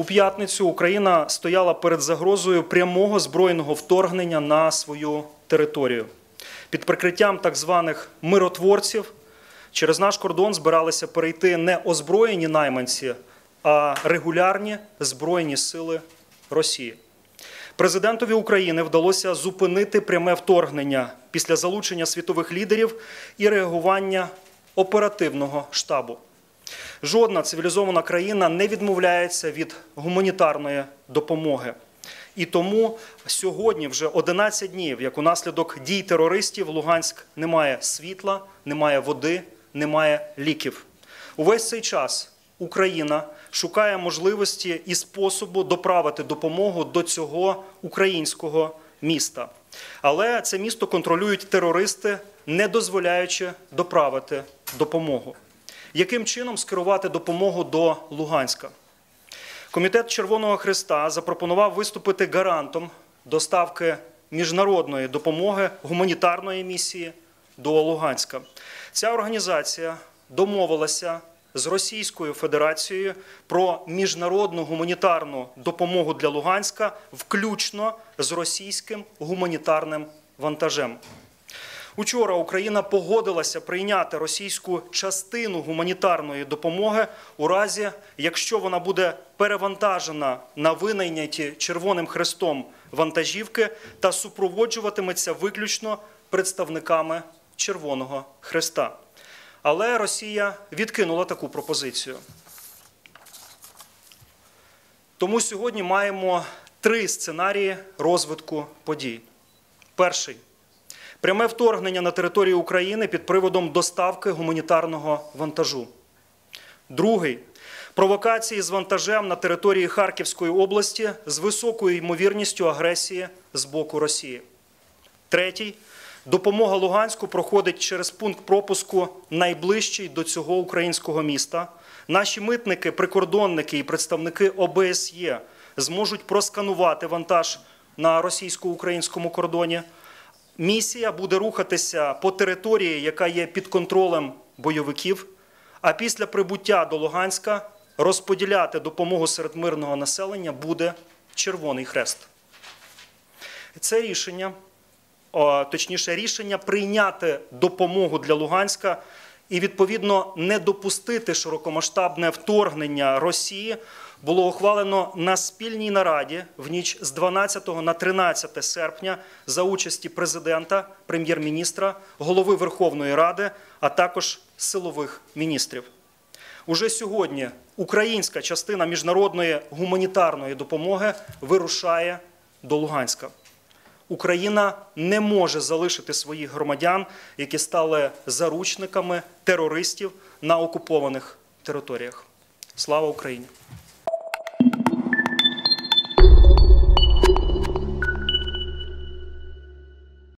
У п'ятницю Україна стояла перед загрозою прямого збройного вторгнення на свою територію. Під прикриттям так званих миротворців через наш кордон збиралися перейти не озброєні найманці, а регулярні збройні сили Росії. Президентові України вдалося зупинити пряме вторгнення після залучення світових лідерів і реагування оперативного штабу. Жодна цивілізована країна не відмовляється від гуманітарної допомоги. І тому сьогодні вже 11 днів, як унаслідок дій терористів, Луганськ не має світла, немає води, немає ліків. Увесь цей час Україна шукає можливості і способу доправити допомогу до цього українського міста. Але це місто контролюють терористи, не дозволяючи доправити допомогу. Яким чином скерувати допомогу до Луганська? Комітет Червоного Христа запропонував виступити гарантом доставки міжнародної допомоги гуманітарної місії до Луганська. Ця організація домовилася з Російською Федерацією про міжнародну гуманітарну допомогу для Луганська, включно з російським гуманітарним вантажем. Учора Україна погодилася прийняти російську частину гуманітарної допомоги у разі, якщо вона буде перевантажена на винайняті Червоним Хрестом вантажівки та супроводжуватиметься виключно представниками Червоного Хреста. Але Росія відкинула таку пропозицію. Тому сьогодні маємо три сценарії розвитку подій. Перший пряме вторгнення на територію України під приводом доставки гуманітарного вантажу. Другий провокації з вантажем на території Харківської області з високою ймовірністю агресії з боку Росії. Третій допомога Луганську проходить через пункт пропуску найближчий до цього українського міста. Наші митники, прикордонники і представники ОБСЄ зможуть просканувати вантаж на російсько-українському кордоні. Місія буде рухатися по території, яка є під контролем бойовиків. А після прибуття до Луганська розподіляти допомогу серед мирного населення буде Червоний Хрест. Це рішення, точніше, рішення прийняти допомогу для Луганська і відповідно не допустити широкомасштабне вторгнення Росії було ухвалено на спільній нараді в ніч з 12 на 13 серпня за участі президента, прем'єр-міністра, голови Верховної Ради, а також силових міністрів. Уже сьогодні українська частина міжнародної гуманітарної допомоги вирушає до Луганська. Україна не може залишити своїх громадян, які стали заручниками терористів на окупованих територіях. Слава Україні!